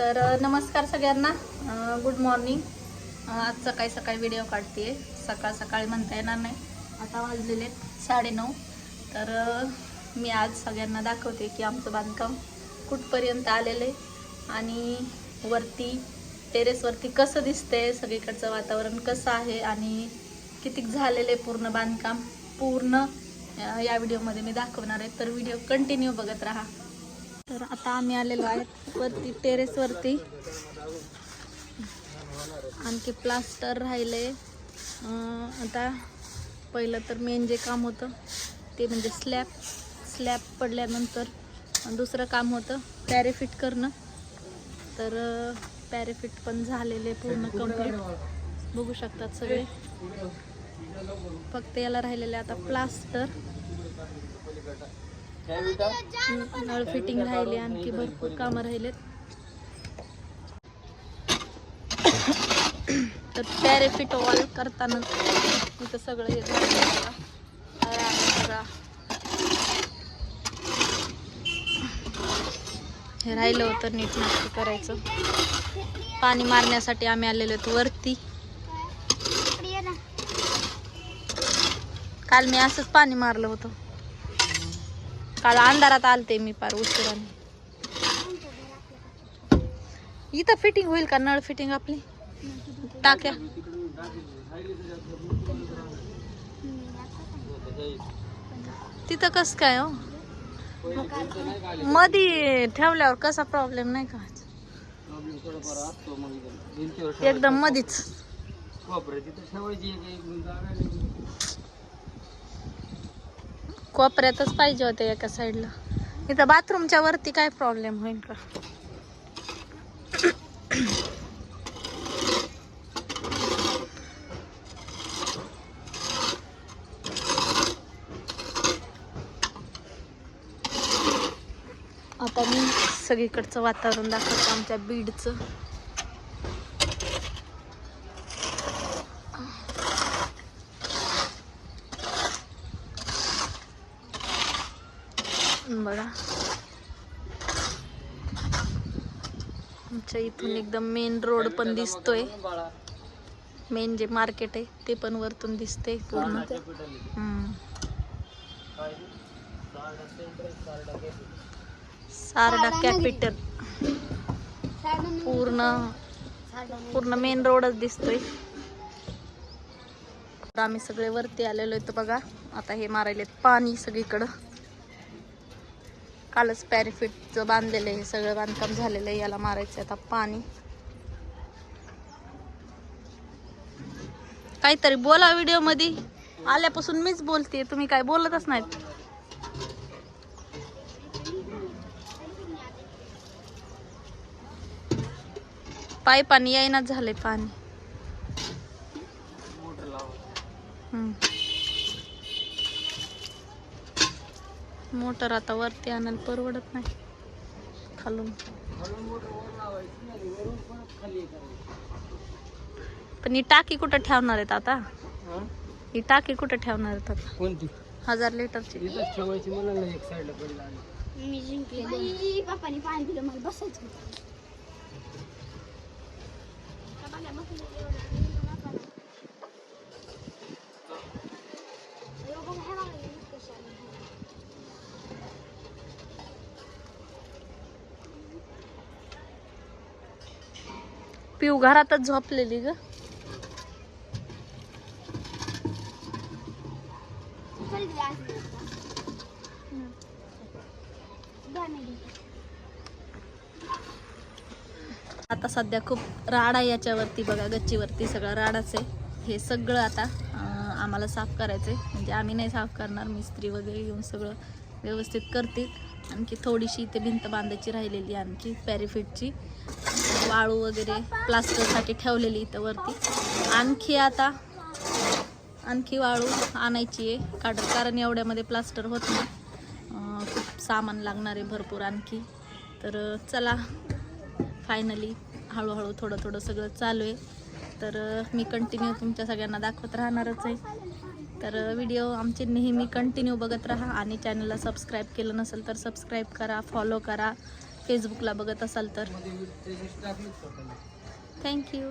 तर नमस्कार सगळ्यांना. गुड मॉर्निंग आज सकाळी सकाळी व्हिडिओ काढते सकाळ सकाळी म्हणता येणार नाही. आता वाजलेले साडेनऊ. तर मी आज सगळ्यांना दाखवते की आमचं बांधकाम कुठपर्यंत आलेलं आहे आणि वरती टेरेसवरती कसं दिसतंय सगळीकडचं वातावरण कसं आहे आणि किती झालेलं आहे पूर्ण बांधकाम. पूर्ण या व्हिडिओमध्ये मी दाखवणार आहे. तर व्हिडिओ कंटिन्यू बघत राहा. तर आता आम्ही आलेलो आहे वरती टेरेसवरती आणखी प्लास्टर राहिले. आता पहिलं तर मेन जे काम होतं ते म्हणजे स्लॅब स्लॅब पडल्यानंतर दुसरं काम होतं पॅरेफिट करणं. तर पॅरेफिट पण झालेले पूर्ण कंप्लीट बघू शकतात सगळे. फक्त याला राहिलेले आता प्लास्टर नळ फिटिंग राहिली आणखी भरपूर कामं राहिलेत. तर पॅरेफिट ऑल करताना इथं सगळं हे झालं. हे राहिलं होतं नीट नाटकी करायचं. पाणी मारण्यासाठी आम्ही आलेलो होतो वरती. काल मी असंच पाणी मारलं होतं. काल अंधारात आलते मी पार उशिराने. इथं फिटिंग होईल का? नळ फिटिंग आपली? टाक्या. तिथं कस काय हो? मधी ठेवल्यावर कसा प्रॉब्लेम नाही का? एकदम मधीच. कोपऱ्यातच पाहिजे होते एका साईडला इथं बाथरूमच्या वरती काय प्रॉब्लेम होईल का? आता मी सगळीकडचं वातावरण दाखवतो आमच्या बीडचं. बघा. आमच्या इथून एकदम मेन रोड पण दिसतोय. मेन जे मार्केट आहे ते पण वरतून दिसते पूर्ण. सारडा कॅपिटल पूर्ण पूर्ण मेन रोडच दिसतोय. तर आम्ही सगळे वरती आलेलो आहेत बघा आता हे मारायले पाणी सगळीकडं. कालच पॅरिफिटचं बांधलेलं आहे हे सगळं बांधकाम झालेलं आहे याला मारायचं आता पाणी. काहीतरी बोला व्हिडिओमध्ये आल्यापासून मीच बोलते तुम्ही काय बोलतच नाहीत. पाणी येईनाच झाले पाणी. मोटर आता वरती आणायला परवडत नाही. खालून. पण ही टाकी कुठं ठेवणार आहेत आता? ही? टाकी कुठं ठेवणार आहेत आता? कोणती? हजार लिटरची. ठेवायची मला एक साईडला पडला. मी जिंकले. बापाने पाणी दिलं मला बसायचं होतं. बाबाला बसलं एवढं. बापाला. एवढं बघा, हे बघा, हे कशी आली. पिऊ घरातच झोपलेली ग. आता सध्या खूप राड आहे याच्यावरती बघा गच्चीवरती सगळा राडाच आहे. हे सगळं आता आम्हाला साफ करायचं आहे म्हणजे आम्ही नाही साफ करणार मिस्त्री वगैरे येऊन सगळं व्यवस्थित करतील. आणखी थोडीशी इथे भिंत बांधायची राहिलेली आणखी पॅरिफिटची. वाळू वगैरे प्लास्टरसाठी ठेवलेली इथं वरती. आणखी आता आणखी वाळू आणायची आहे. काढत कारण एवढ्यामध्ये प्लास्टर होत नाही. खूप सामान लागणार आहे भरपूर आणखी. तर चला. फायनली हळूहळू थोडं थोडं सगळं चालू आहे. तर मी कंटिन्यू तुमच्या सगळ्यांना दाखवत राहणारच आहे. तर व्हिडिओ आमचे नेहमी कंटिन्यू बघत राहा आणि चॅनलला सबस्क्राईब केलं नसेल तर सबस्क्राईब करा फॉलो करा. फेसबुकला बघत असाल तर. थँक्यू